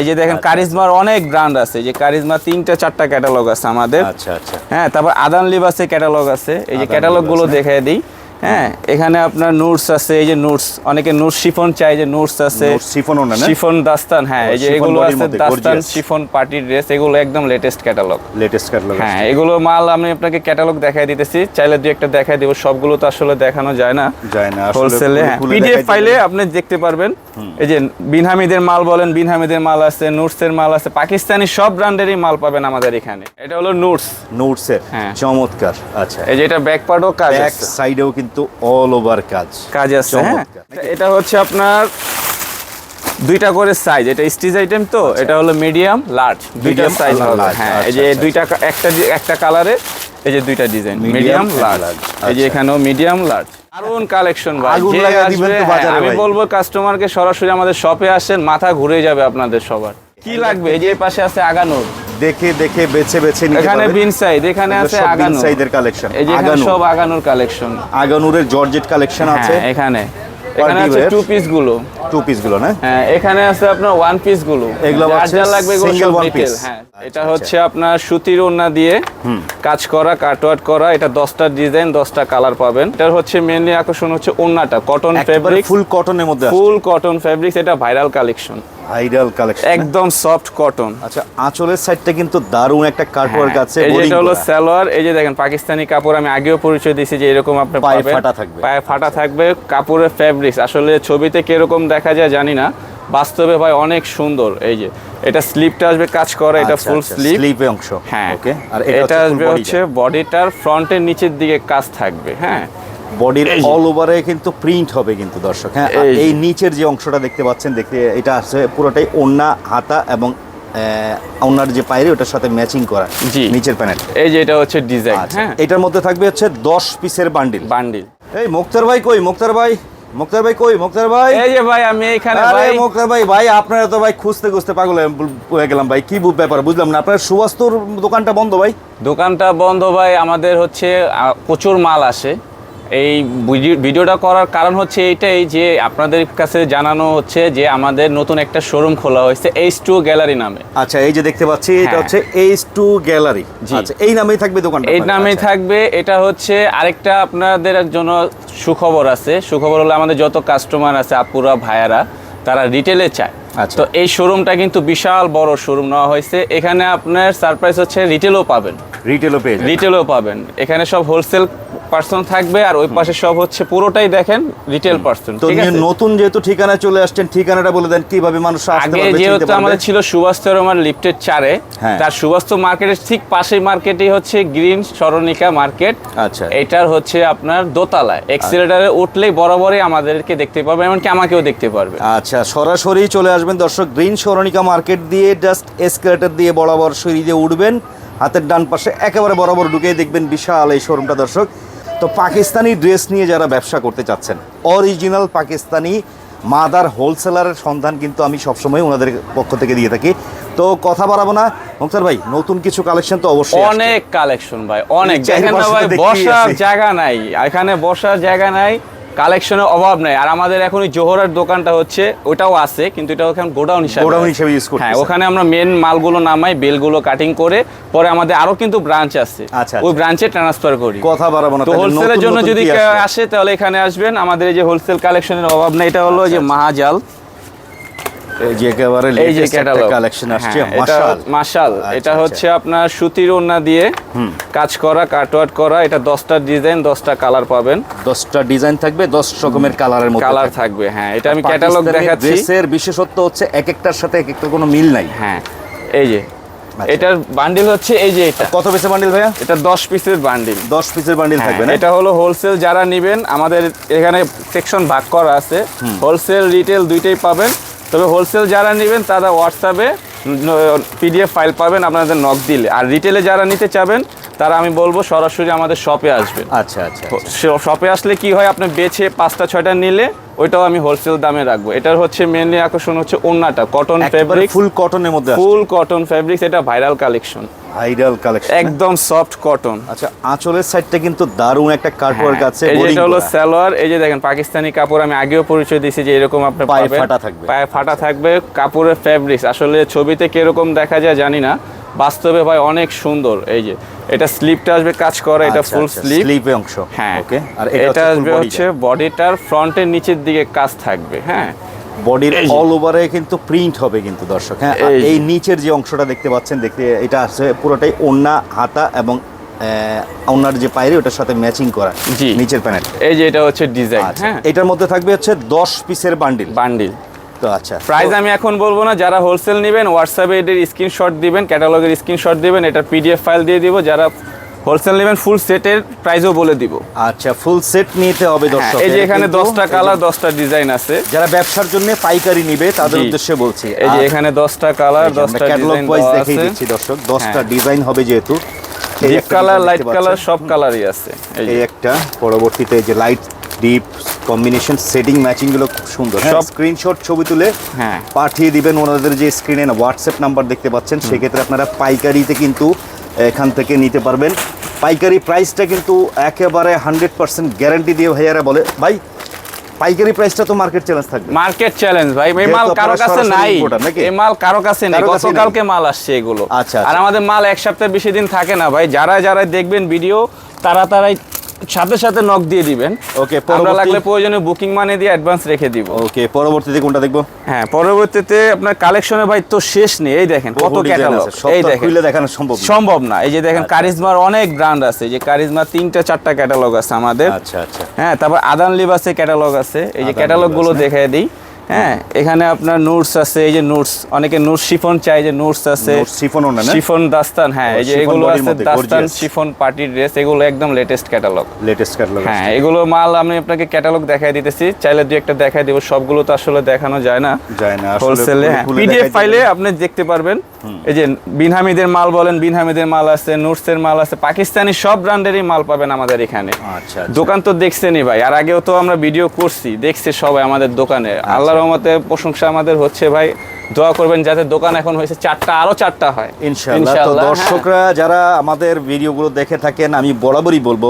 এই যে দেখেন কারিজমার অনেক ব্র্যান্ড আছে এই যে কারিজমা তিনটা চারটা ক্যাটালগ আছে আমাদের। আচ্ছা আচ্ছা। হ্যাঁ তারপর আদান লিবাসের ক্যাটালগ আছে এই যে ক্যাটালগগুলো দেখে দেই দিই। হ্যাঁ এখানে আপনার নোটস আছে এই যে নোটস অনেকে নোটস শিফন চাই যে নোটস আছে। শিফন না? শিফন দাস্তান হ্যাঁ এই যে এগুলো আছে দাস্তান শিফন পার্টি ড্রেস এগুলো একদম লেটেস্ট ক্যাটালগ লেটেস্ট ক্যাটালগ হ্যাঁ এগুলো মাল আমি আপনাকে ক্যাটালগ দেখাই দিতেছি চাইলে দুই একটা দেখাই দিব সবগুলো তো আসলে দেখানো যায় না। যায় না, আসলে হোলসেলে পিডিএফ ফাইলে আপনি দেখতে পারবেন। এই যে বিনহামিদের মাল বলেন বিনহামিদের মাল আছে নুটসের মাল আছে পাকিস্তানি সব ব্র্যান্ডেরই মাল পাবেন আমাদের এখানে। এটা হলো নুটস নোটসের হ্যাঁ। চমৎকার আচ্ছা। এই যে এটা ব্যাক পার্টও কাজ ব্যাক সাইডেও কিন্তু অল ওভার কাজ। কাজ আছে হ্যাঁ? এটা হচ্ছে আপনার দুইটা করে সাইজ এটা স্টিচ আইটেম তো? এটা হলো মিডিয়াম লার্জ দুইটা সাইজ হ্যাঁ এই আচ্ছা, যে আচ্ছা, দুইটা একটা একটা কালারে এই যে দুইটা ডিজাইন মিডিয়াম লার্জ এই যে আচ্ছা। এখানেও মিডিয়াম লার্জ দারুণ কালেকশন ভাই। যে আমি বলব কাস্টমারকে সরাসরি আমাদের শপে আসেন মাথা ঘুরে যাবে আপনাদের সবার। কি লাগবে? এই যে পাশে আছে আগানোর। দেখে দেখে বেছে বেছে নিতে এখানে বিন সাইড এখানে আছে আগানোর। সাইডের কালেকশন। এই যে এখানে আগানুর। সব আগানোর কালেকশন। আগানুরের জর্জেট কালেকশন আছে। হ্যাঁ এখানে এখানে আছে টু পিসগুলো টু পিসগুলো না? হ্যাঁ এখানে আছে আপনার ওয়ান পিসগুলো এগুলো যা লাগবে single সব one হ্যাঁ আচ্ছা, এটা হচ্ছে আপনার সুতির ওড়না দিয়ে কাজ করা কাটওয়ার্ক করা। এটা দশটা ডিজাইন দশটা কালার পাবেন। এটা হচ্ছে মেনলি আকর্ষণ হচ্ছে ওড়নাটা কটন ফেব্রিক ফুল কটনের মধ্যে ফুল কটন ফেব্রিক্স এটা ভাইরাল কালেকশন ভাইরাল কালেকশন একদম সফট কটন আচ্ছা আঁচলের সাইডটা কিন্তু দারুণ একটা কাটওয়ার্ক আছে হ্যাঁ, এটা হলো সালোয়ার এই যে দেখেন পাকিস্তানি কাপড় আমি আগেও পরিচয় দিয়েছি যে এরকম আপনি পায়ে ফাটা থাকবে। পায়ে ফাটা থাকবে কাপড়ের ফ্যাব্রিক্স আসলে ছবিতে কীরকম দেখা যায় জানি না বাস্তবে ভাই অনেক সুন্দর এই যে। এটা স্লিপটা আসবে কাজ করে এটা আচ্ছা, ফুল আচ্ছা, স্লিপ স্লিপে অংশ। হ্যাঁ ওকে আর এটা এটা আসবে হচ্ছে বডিটার ফ্রন্টের নিচের দিকে কাজ থাকবে হ্যাঁ। বডির অল ওভারে কিন্তু প্রিন্ট হবে কিন্তু দর্শক। হ্যাঁ এই নিচের যে অংশটা দেখতে পাচ্ছেন দেখতে এটা আছে পুরোটাই ওন্না হাতা এবং আহ, ওন্নার যে পায়রে ওটার সাথে ম্যাচিং করা নিচের প্যানেল এই যে এটা হচ্ছে ডিজাইন আচ্ছা হ্যাঁ। এটার মধ্যে থাকবে হচ্ছে দশ পিসের বান্ডিল বান্ডিল এই মুক্তার ভাই কই? মুক্তার ভাই? মুক্তার ভাই কই? মুক্তার ভাই? এই যে ভাই আমি এখানে আরে ভাই। মুক্তার ভাই ভাই আপনারা তো ভাই খুঁজতে খুঁজতে পাগল হয়ে গেলাম ভাই কি ব্যাপার বুঝলাম না। আপনার সুবাস্তুর দোকানটা বন্ধ ভাই? দোকানটা বন্ধ ভাই আমাদের হচ্ছে প্রচুর মাল আসে। এই ভিডিও- ভিডিওটা করার কারণ হচ্ছে এইটাই যে আপনাদের কাছে জানানো হচ্ছে যে আমাদের নতুন একটা শোরুম খোলা হয়েছে এইচ টু গ্যালারি নামে। আচ্ছা এই যে দেখতে পাচ্ছি এটা হ্যাঁ। হচ্ছে এইচ টু গ্যালারি আচ্ছা এই নামেই থাকবে দোকানটা এই নামেই আচ্ছা। থাকবে এটা হচ্ছে আরেকটা আপনাদের জন্য সুখবর আছে। সুখবর হলো আমাদের যত কাস্টমার আছে আপুরা ভাইয়ারা তারা রিটেলে চায়। আচ্ছা। তো এই শোরুমটা কিন্তু বিশাল বড় শোরুম নেওয়া হয়েছে। এখানে আপনার সারপ্রাইজ হচ্ছে রিটেলও পাবেন। রিটেলও পেয়ে। রিটেলও পাবেন। এখানে সব হোলসেল পার্সন থাকবে আর ওই পাশে সব হচ্ছে পুরোটাই দেখেন রিটেল পার্সন তো নতুন যেহেতু ঠিকানা চলে আসছেন ঠিকানাটা বলে দেন কীভাবে মানুষ আসতে আগে পারবে চিনতে যেহেতু আমাদের ছিল সুবাস্তর আমার লিফটের চারে হ্যাঁ। তার সুবাস্ত মার্কেটের ঠিক পাশেই মার্কেটই হচ্ছে গ্রিন সরণিকা মার্কেট আচ্ছা। এটার হচ্ছে আপনার দোতলায়। এক্সিলেটারে উঠলেই বরাবরই আমাদেরকে দেখতে পারবে এমনকি আমাকেও দেখতে পারবে। আচ্ছা সরাসরি চলে আসবেন দর্শক গ্রিন সরণিকা মার্কেট দিয়ে জাস্ট এসকেলেটার দিয়ে বরাবর সিঁড়ি দিয়ে উঠবেন। হাতের ডান পাশে একেবারে বরাবর ঢুকেই দেখবেন বিশাল এই শোরুমটা দর্শক। তো পাকিস্তানি ড্রেস নিয়ে যারা ব্যবসা করতে চাচ্ছেন অরিজিনাল পাকিস্তানি মাদার হোলসেলারের সন্ধান কিন্তু আমি সবসময় ওনাদের পক্ষ থেকে দিয়ে থাকি। তো কথা বাড়াবো না। মুক্তার ভাই নতুন কিছু কালেকশন তো অবশ্যই অনেক কালেকশন ভাই অনেক। দেখেন না ভাই বসার জায়গা নাই। এখানে বসার জায়গা নাই। কালেকশনের অভাব নাই। আর আমাদের এখন জোহরার দোকানটা হচ্ছে ওটাও আছে কিন্তু এটা ওখানে গোডাউন হিসাবে গোডাউন হিসাবে use করতেছেন। হ্যাঁ ওখানে আমরা মেন মালগুলো নামাই বেলগুলো কাটিং করে পরে আমাদের আরও কিন্তু ব্রাঞ্চ আছে। আচ্ছা, ওই আচ্ছা। ব্রাঞ্চে ট্রান্সফার করি। কথা বাড়াবো না তো হোলসেলের জন্য যদি? আসে তাহলে এখানে আসবেন। আমাদের এই যে হোলসেল কালেকশনের অভাব নাই এটা হলো যে আচ্ছা, মাহাজাল। এই যে একেবারে এই যে ক্যাটালগ কালেকশন আসছে হ্যাঁ, মাশাল। মাশাল। আচ্ছা, এটা আচ্ছা। হচ্ছে আপনার সুতির ওড়না দিয়ে কাজ করা কাটওয়ার্ক করা। এটা দশটা ডিজাইন দশটা কালার পাবেন। দশটা ডিজাইন থাকবে দশ রকমের কালারের মধ্যে কালার থাকবে। হ্যাঁ। এটা আমি ক্যাটালগ দেখাচ্ছি। ড্রেসের বিশেষত্ব হচ্ছে এক একটার সাথে এক একটা কোনো মিল নাই। হ্যাঁ এই যে। আচ্ছা। এটার বান্ডিল হচ্ছে এই যে এটা। কত পিসের বান্ডিল ভাইয়া? এটা দশ পিসের বান্ডিল দশ পিসের বান্ডিল থাকবে না? এটা হলো হোলসেল যারা নেবেন আমাদের এখানে সেকশন ভাগ করা আছে। হোলসেল রিটেল দুইটাই পাবেন। তবে হোলসেল যারা নেবেন তারা হোয়াটসঅ্যাপে পিডিএফ ফাইল পাবেন আপনাদের নক দিলে। আর রিটেলে যারা নিতে চাবেন তারা আমি বলব সরাসরি আমাদের শপে আসবে আচ্ছা আচ্ছা শপে আসলে কি হয় আপনি বেছে পাঁচটা ছয়টা নিলে ওইটাও আমি হোলসেল দামে রাখব। এটার হচ্ছে মেনলি আকর্ষণ হচ্ছে অন্যটা কটন ফেব্রিক ফুল কটনের মধ্যে ফুল কটন ফেব্রিক্স এটা ভাইরাল কালেকশন ভাইরাল কালেকশন একদম সফট কটন আচ্ছা আঁচলের সাইডটা কিন্তু দারুণ একটা কাটওয়ার্ক আছে হ্যাঁ, এটা হলো সালোয়ার এই যে দেখেন পাকিস্তানি কাপড় আমি আগেও পরিচয় দিয়েছি যে এরকম পায়ে ফাটা থাকবে। পায়ে ফাটা থাকবে কাপড়ের ফ্যাব্রিক্স আসলে ছবিতে কীরকম দেখা যায় জানি না বাস্তবে ভাই অনেক সুন্দর এই যে। এটা স্লিপটা আসবে কাজ করে এটা ফুল স্লিপ স্লিপে অংশ। হ্যাঁ। ওকে আর এটা আসবে হচ্ছে বডিটার ফ্রন্টের নিচের দিকে কাজ থাকবে হ্যাঁ। বডির অল ওভারে কিন্তু প্রিন্ট হবে কিন্তু দর্শক হ্যাঁ? এই নিচের যে অংশটা দেখতে পাচ্ছেন দেখতে এটা আছে পুরোটাই ওন্না হাতা এবং আহ, ওন্নার যে পায়রে ওটার সাথে ম্যাচিং করা। নিচের প্যানেল এই যে এটা হচ্ছে ডিজাইন আচ্ছা হ্যাঁ? এটার মধ্যে থাকবে হচ্ছে দশ পিসের বান্ডিল বান্ডিল তো আচ্ছা প্রাইস আমি এখন বলব না যারা হোলসেল নেবেন হোয়াটসঅ্যাপে এটার স্ক্রিনশট দিবেন ক্যাটালগের স্ক্রিনশট দিবেন এটা পিডিএফ ফাইল দিয়ে দিব যারা হোলসেল নেবেন ফুল সেটের প্রাইসও বলে দিব। আচ্ছা ফুল সেট নিতে হবে হ্যাঁ, দর্শক এই যে এখানে কিন্তু- দশটা এই যে কালার দশটা ডিজাইন আছে। যারা ব্যবসার জন্য পাইকারি নিবে তাদের উদ্দেশ্যে বলছি। এই যে এখানে দশটা কালার দশটা ক্যাটালগ ডিজাইন ওয়াইজ দেখিয়ে দিচ্ছি দর্শক দশটা হ্যাঁ। ডিজাইন হবে যেহেতু। ডিপ কালার লাইট কালার সব কালারই আছে। এই যে। একটা পরবর্তীতে যে লাইট ডিপ কম্বিনেশন সেটিং ম্যাচিংগুলো খুব সুন্দর। সব সব- স্ক্রিনশট ছবি তুলে হ্যাঁ। পাঠিয়ে দিবেন ওনাদের যে স্ক্রিনে হোয়াটসঅ্যাপ নাম্বার দেখতে পাচ্ছেন সেক্ষেত্রে আপনারা পাইকারিতে কিন্তু এখান থেকে নিতে পারবেন। পাইকারি প্রাইসটা কিন্তু একেবারে হান্ড্রেড পার্সেন্ট গ্যারান্টি দিয়ে ভাইয়ারা বলে। ভাই পাইকারি প্রাইসটা তো মার্কেট চ্যালেঞ্জ থাকবে। মার্কেট চ্যালেঞ্জ ভাই। এই মাল কারও কাছে নাই। এই মাল কারও কাছে নেই। গতকালকে মাল আসছে এগুলো। আচ্ছা, আর আচ্ছা। আমাদের মাল এক সপ্তাহ বেশি দিন থাকে না ভাই। যারা যারা দেখবেন ভিডিও তারা তারাই সাথে সাথে নক দিয়ে দিবেন। ওকে আমরা লাগলে প্রয়োজনে বুকিং মানে দিয়ে অ্যাডভান্স রেখে দিব। ওকে পরবর্তীতে কোনটা দেখব? হ্যাঁ পরবর্তীতে আপনার কালেকশনের ভাই তো শেষ নেই। এই দেখেন কত ক্যাটালগ এই দেখেন। খুলে দেখানো সম্ভব সম্ভব না। এই যে দেখেন আচ্ছা। কারিজমার অনেক ব্র্যান্ড আছে। এই যে কারিজমা তিনটা চারটা ক্যাটালগ আছে আমাদের। আচ্ছা আচ্ছা। হ্যাঁ তারপর আদান লিবাসে ক্যাটালগ আছে। এই যে ক্যাটালগগুলো লিবাস, দিই। হ্যাঁ এখানে আপনার নোটস আছে এই যে নোটস অনেকে নোটস শিফন চাই যে নোটস আছে। শিফনও না না? শিফন দাস্তান হ্যাঁ এই যে এগুলো আছে দাস্তান শিফন পার্টি ড্রেস এগুলো একদম লেটেস্ট ক্যাটালগ লেটেস্ট ক্যাটালগ হ্যাঁ এগুলো মাল আমি আপনাকে ক্যাটালগ দেখাই দিতেছি চাইলে দুই একটা দেখাই দিব সবগুলো তো আসলে দেখানো যায় না। যায় না আসলে হোলসেলে পিডিএফ ফাইলে আপনি দেখতে পারবেন। এই যে বিনহামিদের মাল বলেন বিনহামিদের মাল আছে নুটসের মাল আছে পাকিস্তানি সব ব্র্যান্ডেরই মাল পাবেন আমাদের এখানে। আচ্ছা আচ্ছা। দোকান তো দেখছেনই ভাই আর আগেও তো আমরা ভিডিও করছি দেখছে সবাই আমাদের দোকানে। আচ্ছা। রহমতে প্রশংসা আমাদের হচ্ছে ভাই। দোয়া করবেন যাতে দোকান এখন হয়েছে চারটা আরও চারটা হয়। ইনশাআল্লাহ। তো হ্যাঁ। দর্শকরা যারা আমাদের ভিডিওগুলো দেখে থাকেন আমি বরাবরই বলব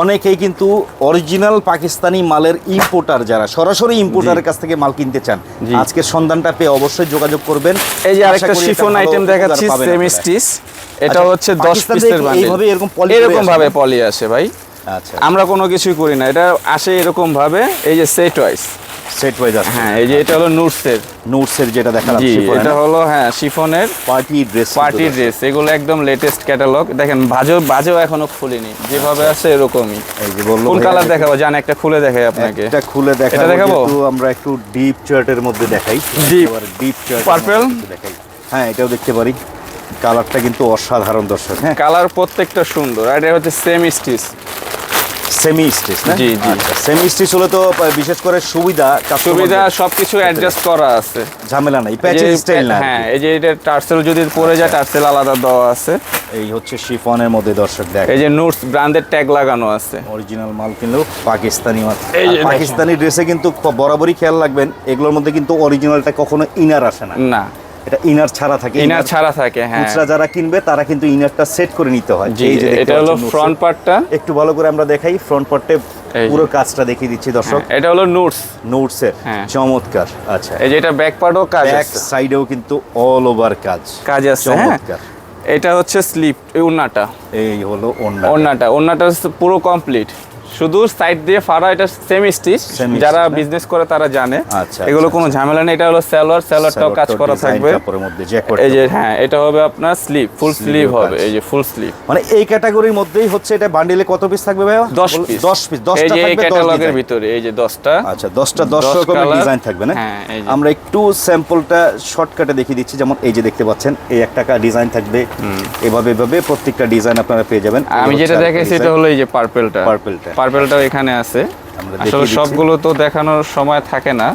অনেকেই কিন্তু অরিজিনাল পাকিস্তানি মালের ইম্পোর্টার যারা সরাসরি ইম্পোর্টারের কাছ থেকে মাল কিনতে চান জি। আজকের সন্ধানটা পেয়ে অবশ্যই যোগাযোগ করবেন। এই যে আরেকটা শিফন আইটেম দেখাচ্ছি পাবেন সেমি স্টিচ এটা আচ্ছা, হচ্ছে দশ পাকিস্তান পিসের থেকে এইভাবে এরকম করে এরকম ভাবে পলি আসে ভাই। আচ্ছা। আমরা কোনো কিছুই করি না এটা আসে এরকম ভাবে এই যে সেট ওয়াইজ সেট ওয়াইজ আছে হ্যাঁ এই যে এটা হলো নুটসের নোটসের যেটা দেখালাম জি এটা হলো হ্যাঁ শিফনের পার্টি ড্রেস পার্টি ড্রেস এগুলো একদম লেটেস্ট ক্যাটালগ দেখেন বাজও বাজও এখনও খুলিনি। যেভাবে আছে এরকমই। এই যে বলল কোন কালার দেখাবো? জান একটা খুলে দেখাই আপনাকে। একটা খুলে দেখাবো এটা দেখাবো? আমরা একটু ডিপ চার্টের মধ্যে দেখাই। Deep. Deep chart Purple? দেখাই। হ্যাঁ এটাও দেখতে পারি। কালারটা কিন্তু অসাধারণ দর্শক হ্যাঁ। কালার প্রত্যেকটা সুন্দর আর এটা হচ্ছে সেম স্টিচ সেমি স্টিচ না? জি, জি। সেমি স্টিচ হলে তো বিশেষ করে সুবিধা সুবিধা সবকিছু অ্যাডজাস্ট করা আছে। ঝামেলা নাই প্যাচের স্টাইল না হ্যাঁ এই যে এটা টার্সেল যদি পরে যায় টার্সেল আলাদা দেওয়া আছে। এই হচ্ছে শিফনের মধ্যে দর্শক দেখ। এই যে নোটস ব্র্যান্ডের ট্যাগ লাগানো আছে। অরিজিনাল মাল কিনলেও পাকিস্তানি মাল। পাকিস্তানি ড্রেসে কিন্তু বরাবরই খেয়াল রাখবেন এগুলোর মধ্যে কিন্তু অরিজিনালটা কখনো ইনার আসে না। না। এটা ইনার ছাড়া থাকে ইনার ছাড়া থাকে হ্যাঁ। খুচরা যারা কিনবে তারা কিন্তু ইনারটা সেট করে নিতে হয়। এই যে এটা হলো ফ্রন্ট পার্টটা একটু ভালো করে আমরা দেখাই ফ্রন্ট পার্টে পুরো কাজটা দেখিয়ে দিচ্ছি দর্শক। এটা হলো নোটস নোটসের হ্যাঁ। চমৎকার আচ্ছা। এই যে এটা ব্যাক পার্টও কাজ ব্যাক সাইডেও কিন্তু অল ওভার কাজ। কাজ আছে হ্যাঁ। চমৎকার। এটা হচ্ছে স্লিপ ওন্নাটা এই হলো ওন্না ওন্নাটা ওন্নাটা পুরো কমপ্লিট শুধু সাইড দিয়ে ফাড়া এটা সেম স্টিচ যারা বিজনেস করে তারা জানে। আচ্ছা, এগুলো আচ্ছা, কোনো ঝামেলা নেই এটা হলো স্যালোয়ার স্যালোয়ারটাও কাজ করা থাকবে। কাপড়ের মধ্যে জ্যাকেট এই যে হ্যাঁ এটা হবে আপনার স্লিপ ফুল স্লিভ হবে এই যে ফুল স্লিভ মানে এই ক্যাটাগরির মধ্যেই হচ্ছে এটা বান্ডিলে কত পিস থাকবে দশ বল- পিস দশ পিস এই দশটা যে এই থাকবে ক্যাটালগের ভিতরে এই যে দশটা। আচ্ছা দশটা দশ দশ রকমের ডিজাইন থাকবে না? হ্যাঁ, আমরা একটু স্যাম্পলটা শর্টকাটে দেখিয়ে দিচ্ছি যেমন এই যে দেখতে পাচ্ছেন এই এক টাকা ডিজাইন থাকবে। এভাবে এভাবে প্রত্যেকটা ডিজাইন আপনারা পেয়ে যাবেন। আমি যেটা দেখাইছি এটা হলো এই যে পার্পেলটা Purple-টা। পার্পেলটাও এখানে আছে। আসলে সবগুলো তো দেখানোর সময় থাকে না।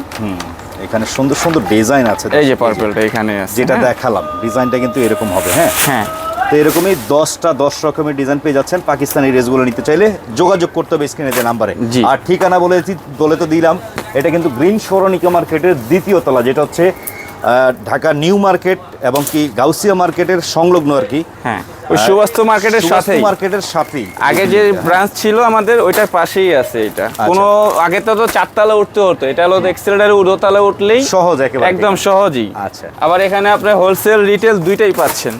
এখানে সুন্দর সুন্দর ডিজাইন আছে এই যে পার্পেলটা এখানে আছে যেটা হ্যাঁ। দেখালাম ডিজাইনটা কিন্তু এরকম হবে হ্যাঁ? হ্যাঁ। তো এরকমই দশটা দশ রকমের ডিজাইন পেয়ে যাচ্ছেন। পাকিস্তানি ড্রেসগুলো নিতে চাইলে যোগাযোগ করতে হবে স্ক্রিনে যে নাম্বারে। আর ঠিকানা বলে বলে তো দিলাম এটা কিন্তু গ্রিন সৌরনিকা মার্কেটের দ্বিতীয় তলা যেটা হচ্ছে ঢাকা নিউ মার্কেট এবং কি গাউসিয়া মার্কেটের সংলগ্ন আর কি। হ্যাঁ ওই সুবাস্তু মার্কেটের সাথে মার্কেটের সাথেই। আগে যে ব্রাঞ্চ ছিল আমাদের ওইটার পাশেই আছে এটা। কোনো আগে তো তো চারতলা উঠতে হতো এটা হলো এক্সেলেটারে উর্ধতলা উঠলেই সহজ একেবারে। একদম সহজই। আচ্ছা। আবার এখানে আপনি হোলসেল রিটেল দুইটাই পাচ্ছেন।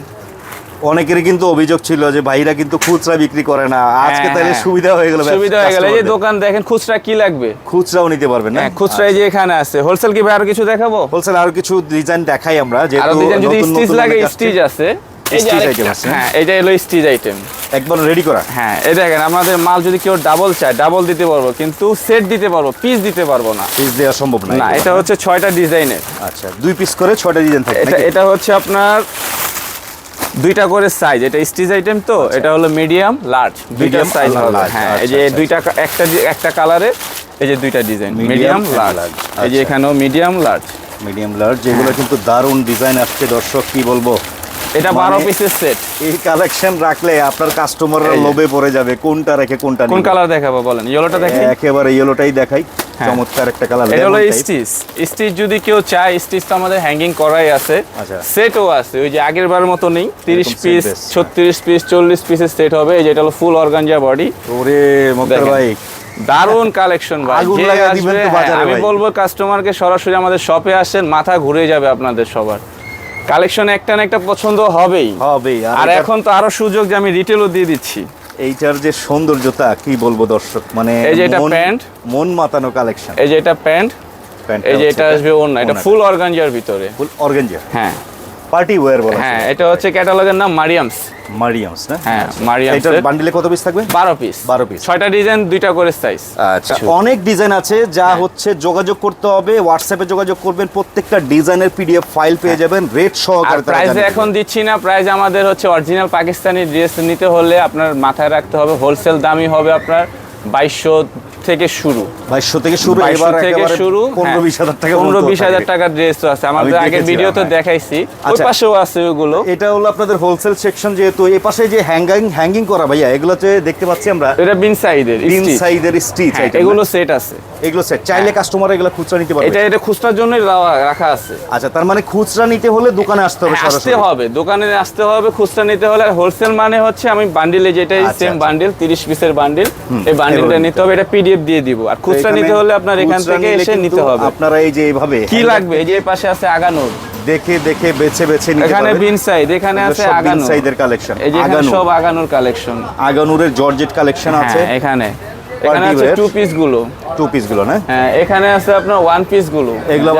অনেকেরই কিন্তু অভিযোগ ছিল যে ভাইরা কিন্তু খুচরা বিক্রি করে না। আজকে হ্যাঁ, তাহলে হ্যাঁ। সুবিধা হয়ে গেল সুবিধা হয়ে গেল। এই যে দোকান দেখেন খুচরা কি লাগবে? খুচরাও নিতে পারবেন না। হ্যাঁ খুচরা এই যে এখানে আছে। হোলসেল কি ভাই আরও কিছু দেখাবো? হোলসেল আরও কিছু ডিজাইন দেখাই আমরা যেহেতু যদি স্টিচ লাগে স্টিচ আছে। হ্যাঁ এটা হলো স্টিচ আইটেম একবার রেডি করা। হ্যাঁ এই দেখেন আমাদের মাল যদি কেউ ডাবল চায় ডাবল দিতে পারব কিন্তু সেট দিতে পারব পিস দিতে পারব না। পিস দেওয়া সম্ভব না না এটা হচ্ছে ছয়টা ডিজাইনের আচ্ছা দুই পিস করে ছয়টা ডিজাইন থাকে এটা এটা হচ্ছে আপনার দুইটা করে সাইজ এটা স্টিচ আইটেম তো এটা হলো মিডিয়াম লার্জ দুইটা সাইজ হবে। হ্যাঁ এই আচ্ছা, যে আচ্ছা, দুইটা একটা যে- একটা কালারে এই যে দুইটা ডিজাইন মিডিয়াম লার্জ এই যে আচ্ছা। এখানেও মিডিয়াম লার্জ মিডিয়াম লার্জ যেগুলো। কিন্তু দারুণ ডিজাইন আসছে দর্শক কি বলব? এটা বারো মানে- পিসের সেট এই কালেকশন রাখলে আপনার কাস্টমাররা লোভে পড়ে যাবে কোনটা রেখে কোনটা কোন কালার দেখাবো বলেন? ইয়েলোটা দেখি। একেবারে ইয়েলোটাই দেখাই। চমৎকার একটা কালার এটা হলো স্টিচ স্টিচ যদি কেউ চায় স্টিচ তো আমাদের হ্যাঙ্গিং করাই আছে। আচ্ছা। সেটও আছে ওই যে আগের বার মতো নেই। তিরিশ এরকম set পিস base, হ্যাঁ। ছত্রিশ পিস চল্লিশ পিসের সেট হবে। এই যে এটা হলো ফুল অর্গানজা বডি ওরে মক্তার। ভাই। দারুণ কালেকশন ভাই। হ্যাঁ, আমি। বলব কাস্টমারকে সরাসরি আমাদের শপে আসেন মাথা ঘুরে যাবে আপনাদের সবার। কালেকশন একটা না একটা পছন্দ হবেই। হবে আর এখন তো আরও সুযোগ যে আমি রিটেলও দিয়ে দিচ্ছি। এইটার যে সৌন্দর্যতা কি বলব দর্শক? মানে এই যে এটা প্যান্ট। মন মাতানো কালেকশন। এই যে এটা প্যান্ট। এই যে এটা আসবে অন্য এটা ফুল অর্গানজার ভিতরে। ফুল অর্গানজার হ্যাঁ। পার্টি ওয়্যার বলা হ্যাঁ এটা হচ্ছে ক্যাটালগের নাম মারিয়ামস মারিয়ামস না? হ্যাঁ মারিয়ামস এটার বান্ডিলে কত পিস থাকবে? বারো পিস 12 piece। ছয়টা ডিজাইন দুইটা করে সাইজ আচ্ছা। অনেক ডিজাইন আছে যা হচ্ছে যোগাযোগ করতে হবে হোয়াটসঅ্যাপে যোগাযোগ করবেন প্রত্যেকটা ডিজাইনের পিডিএফ ফাইল পেয়ে যাবেন রেট সহকারে প্রাইস এখন দিচ্ছি না প্রাইস আমাদের হচ্ছে অরিজিনাল পাকিস্তানি ড্রেস নিতে হলে আপনার মাথায় রাখতে হবে হোলসেল দামই হবে আপনার। বাইশশো থেকে শুরু। 2200 থেকে শুরু 2200 এবার থেকে শুরু হ্যাঁ। 15 20 হাজার টাকা পনেরো বিশ হাজার টাকার ড্রেস আছে আমাদের আগের দেখেছিলাম, ভিডিওতে হ্যাঁ। দেখাইছি ওই আচ্ছা। পাশেও আছে ওগুলো। এটা হলো আপনাদের হোলসেল সেকশন যেহেতু এই পাশে যে হ্যাঙ্গিং হ্যাঙ্গিং করা ভাইয়া এগুলোতে দেখতে পাচ্ছি আমরা এটা বিন সাইডের তিন সাইজের স্টিচ হ্যাঁ, এগুলো সেট আছে। এগুলো সেট চাইলে কাস্টমার এগুলো খুচরা নিতে পারবে। এটা এটা খুচরার রাওয়া- রাখা আছে। আচ্ছা তার মানে খুচরা নিতে হলে দোকানে আসতে হবে হ্যাঁ, আসতে হবে। দোকানে আসতে হবে খুচরা নিতে হলে হোলসেল মানে হচ্ছে আমি বান্ডিলে যেটাই আচ্ছা, সেম। বান্ডিল তিরিশ পিসের বান্ডিল এই বান্ডিলটা নিতে হবে এটা পিডিএফ দিয়ে দিব। আর খুচরা নিতে হলে আপনার এখান থেকে এসে নিতে হবে। আপনারা এই যে এইভাবে কি লাগবে? এই যে পাশে আছে আগানোর। দেখে দেখে বেছে বেছে নিতে এখানে বিন সাইড এখানে আছে আগানোর। সাইজের কালেকশন এই যে সব আগানোর কালেকশন। আগানুরের জর্জেট কালেকশন আছে। হ্যাঁ এখানে এখানে আছে টু পিসগুলো। টু পিসগুলো না? হ্যাঁ এখানে আছে আপনার ওয়ান পিসগুলো। এগুলো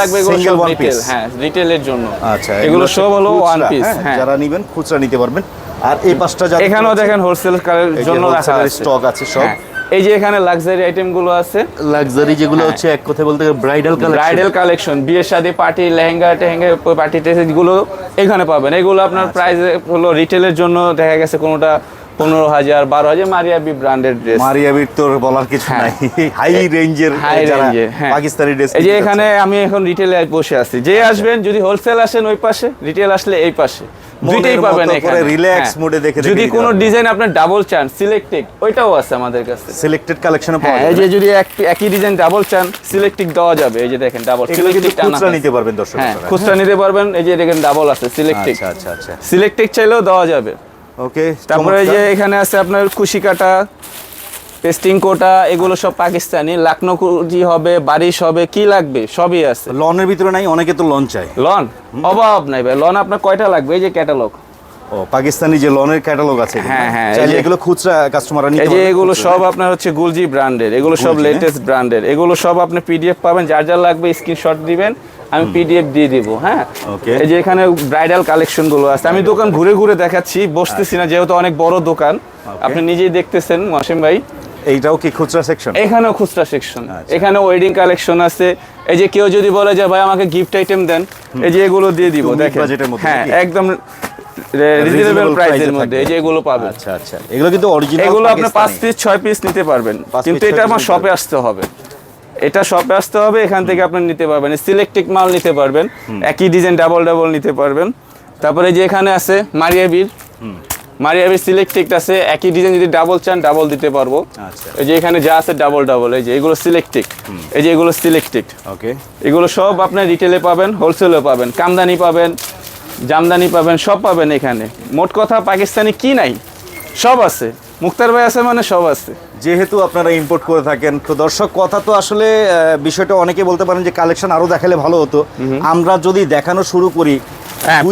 লাগবে রিটেল piece। হ্যাঁ রিটেলের জন্য। আচ্ছা এগুলো সব হলো ওয়ান পিস হ্যাঁ, হ্যাঁ। যারা নিবেন খুচরা নিতে পারবেন। আর এই পাঁচটা এখানেও দেখেন হোলসেল জন্য রাখা wholesale আছে। সব। হ্যাঁ, এই যে এখানে লাক্সারি আইটেমগুলো আছে। লাক্সারি যেগুলো হ্যাঁ। হচ্ছে এক কথা বলতে গেলে ব্রাইডাল কালেকশন ব্রাইডাল কালেকশন বিয়ের শাদী পার্টি লেহেঙ্গা টেহেঙ্গা পার্টি টেস এগুলো এখানে পাবেন। এগুলো আপনার আচ্ছা। প্রাইস হলো রিটেলের জন্য দেখা গেছে কোনোটা পনেরো হাজার বারো হাজার। মারিয়াবি ব্র্যান্ডের ড্রেস মারিয়াবির তোর বলার কিছু হ্যাঁ। নাই। হাই রেঞ্জের হাই রেঞ্জে হ্যাঁ। পাকিস্তানি ড্রেস এই যে এখানে আমি এখন রিটেলে বসে আছি। যে আচ্ছা। আসবেন যদি হোলসেল আসেন ওই পাশে রিটেল আসলে এই পাশে। দুইটাই পাবেন এখানে। রিল্যাক্স হ্যাঁ। এ দেখে যদি কোনো ডিজাইন আপনার ডাবল চান সিলেক্টেড ওইটাও আছে আমাদের কাছে। সিলেক্টেড কালেকশনে পাওয়া যায় এই যে যদি এক- একই ডিজাইন ডাবল চান সিলেক্টেড দেওয়া যাবে। এই যে দেখেন ডাবল সিলেক্টেড খুচরা নিতে পারবেন দর্শক হ্যাঁ খুচরা নিতে পারবেন। এই যে দেখেন ডাবল আছে সিলেক্টেড আচ্ছা আচ্ছা আচ্ছা। সিলেক্টেড চাইলেও দেওয়া যাবে। ওকে তারপরে এই যে এখানে আছে আপনার খুশি কাটা। পেস্টিং কোটা এগুলো সব পাকিস্তানি। লাকনো কুজি হবে বারিশ হবে কি লাগবে? সবই আছে। লনের ভিতরে নাই অনেকে তো লন চায়। লন? অভাব নাই ভাই। লন আপনার কয়টা লাগবে? এই যে ক্যাটালগ। ও পাকিস্তানি যে লনের ক্যাটালগ আছে হ্যাঁ, হ্যাঁ, চাইলে এগুলো খুচরা কাস্টমাররা নিতে পারবে এগুলো সব আপনার হচ্ছে গুলজি ব্র্যান্ডের এগুলো সব লেটেস্ট ব্র্যান্ডের এগুলো সব আপনি পিডিএফ পাবেন যার যার লাগবে স্ক্রিনশট দিবেন আমি পিডিএফ দিয়ে দিব হ্যাঁ? এই যে এখানে ব্রাইডাল কালেকশনগুলো আছে। আমি দোকান ঘুরে ঘুরে দেখাচ্ছি বসতেছি না যেহেতু অনেক বড় দোকান। আপনি নিজেই দেখতেছেন ওয়াসিম ভাই। এইটাও কি খুচরা সেকশন এখানেও খুচরা সেকশন। এখানে ওয়েডিং কালেকশন আছে। এই যে কেউ যদি বলে যে ভাই আমাকে গিফট আইটেম দেন এই যে এগুলো দিয়ে দিব দেখেন। হ্যাঁ একদম রিজনেবল প্রাইসের মধ্যে। এই যে এগুলো পাবেন। আচ্ছা আচ্ছা। এগুলো কিন্তু অরিজিনাল এগুলো আপনি পাঁচ পিস ছয় পিস নিতে পারবেন। কিন্তু এটা আমার শপে আসতে হবে। এটা শপে আসতে হবে এখান থেকে আপনি নিতে পারবেন। সিলেক্টিক মাল নিতে পারবেন। একই ডিজাইন ডাবল ডাবল নিতে পারবেন। তারপরে যে এখানে আছে মারিয়াবির মারিয়াবি সিলেক্টিক আছে। একই ডিজাইন যদি ডাবল চান ডাবল দিতে পারব। আচ্ছা। এই যে এখানে যা আছে ডাবল ডাবল এই যে এগুলো সিলেক্টিক এই যে এগুলো সিলেক্টিক ওকে। এগুলো সব আপনার রিটেলে পাবেন হোলসেলে পাবেন কামদানি পাবেন জামদানি পাবেন সব পাবেন এখানে। মোট কথা পাকিস্তানি কি নাই? সব আছে। মুক্তার ভাই আছে মানে সব আছে। যেহেতু আপনারা ইম্পোর্ট করে থাকেন তো দর্শক কথা তো আসলে বিষয়টা অনেকে বলতে পারেন যে কালেকশন আরও দেখালে ভালো হতো। আমরা যদি দেখানো শুরু করি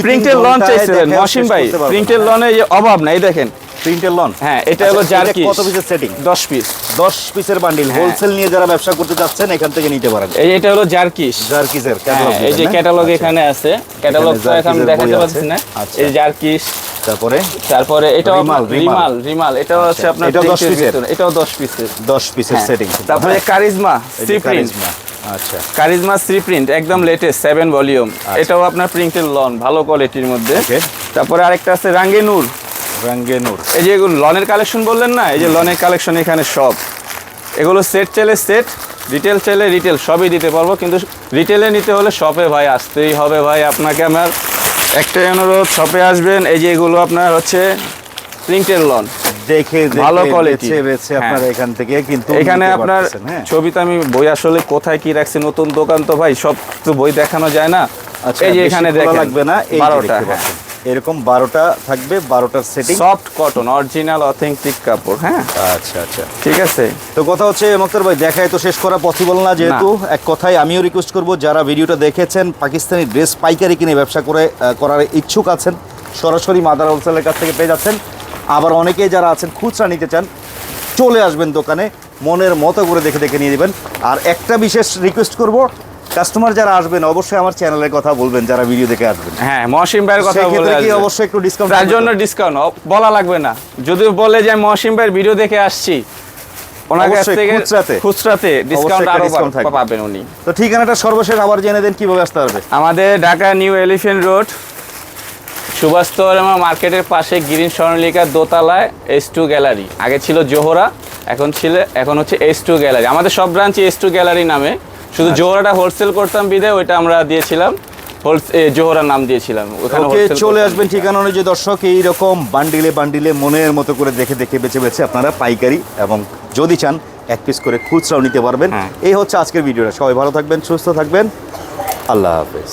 প্রিন্টের লন চাইছিলেন শেষ ভাই প্রিন্টের লনে অভাব নাই দেখেন। প্রিন্টের লন হ্যাঁ এটা হলো জার্কি। কত পিসের সেটিং দশ পিস দশ পিসের বান্ডিল হ্যাঁ। হোলসেল নিয়ে যারা ব্যবসা করতে যাচ্ছেন এখান থেকে নিতে পারেন। এই এটা হলো জার্কিস জার্কিসের হ্যাঁ ক্যাটালগ এই যে ক্যাটালগ এখানে আছে। ক্যাটালগ তো এখন দেখাতে বই না। আচ্ছা। এই জার্কিস তারপরে? তারপরে এটাও রিমাল, আপনার- রিমাল। রিমাল। রিমাল হচ্ছে আপনার এটাও 10 পিসের? এটাও দশ পিসের দশ পিসের সেটিং তারপরে কারিজমা সি প্রিন্ট আচ্ছা। কারিজমা সি প্রিন্ট একদম লেটেস্ট সেভেন ভলিউম এটাও আপনার প্রিন্টের লন ভালো কোয়ালিটির মধ্যে। তারপরে আরেকটা আছে রাঙ্গে নূর। রাঙ্গে নূর। এই যে এগুলো লনের কালেকশন বললেন না? এই যে লনের কালেকশন এখানে সব। এগুলো সেট চাইলে সেট রিটেল চাইলে রিটেল সবই দিতে পারব। কিন্তু রিটেলে নিতে হলে শপে ভাই আসতেই হবে ভাই। আপনাকে আমার একটাই অনুরোধ শপে আসবেন। এই যে এগুলো আপনার হচ্ছে প্রিন্টের লন। দেখে ভালো দেখে quality। বেছে হ্যাঁ। আপনারা এখান থেকে কিন্তু এখানে আপনার হ্যাঁ। ছবিতে আমি বই আসলে কোথায় কি রাখছি নতুন দোকান তো ভাই সব তো বই দেখানো যায় না। আচ্ছা এই যে এখানে দেখেন লাগবে না এই বারোটা এরকম বারোটা থাকবে বারোটার setting soft cotton original authentic কাপড় হ্যাঁ। আচ্ছা আচ্ছা। ঠিক আছে। তো কথা হচ্ছে মক্তর ভাই দেখায় তো শেষ করা পসিবল না যেহেতু। এক কথায় আমিও রিকোয়েস্ট করব যারা ভিডিওটা দেখেছেন পাকিস্তানি ড্রেস পাইকারি কিনে ব্যবসা করে করার ইচ্ছুক আছেন সরাসরি মাদার হোলসেলের কাছ থেকে পেয়ে যাচ্ছেন। আবার অনেকেই যারা আছেন খুচরা নিতে চান চলে আসবেন দোকানে মনের মতো করে দেখে দেখে নিয়ে নেবেন। আর একটা বিশেষ রিকোয়েস্ট করব কাস্টমার যারা আসবেন অবশ্যই আমার চ্যানেলের কথা বলবেন যারা ভিডিও দেখে আসবেন। হ্যাঁ মহসিম ভাইয়ের কথা বলে কি অবশ্যই একটু ডিসকাউন্ট তার জন্য ডিসকাউন্ট বলা লাগবে না। যদি বলে যে মহসিম ভাইয়ের ভিডিও দেখে আসছি ওনার কাছ থেকে খুচরাতে। খুচরাতে ডিসকাউন্ট আরও পাবেন উনি। তো ঠিকানাটা সর্বশেষ আবার জেনে দেন কীভাবে আসতে হবে। আমাদের ঢাকা নিউ এলিফেন্ট রোড সুভাষতরমা মার্কেটের পাশে গিরিন স্বর্ণলিকা দোতলায় এস টু গ্যালারি। আগে ছিল জোহরা এখন ছিল এখন হচ্ছে এস টু গ্যালারি। আমাদের সব ব্রাঞ্চই এস টু গ্যালারি নামে। শুধু আচ্ছা। জোহরাটা হোলসেল করতাম বিদে ওইটা আমরা দিয়েছিলাম। জোহরার নাম দিয়েছিলাম। ওখানে চলে আসবেন ঠিকানা অনুযায়ী দর্শক এইরকম বান্ডিলে বান্ডিলে মনের মতো করে দেখে দেখে বেছে বেছে আপনারা পাইকারি এবং যদি চান এক পিস করে খুচরাও নিতে পারবেন। হ্যাঁ। এই হচ্ছে আজকের ভিডিওটা। সবাই ভালো থাকবেন সুস্থ থাকবেন। আল্লাহ হাফেজ।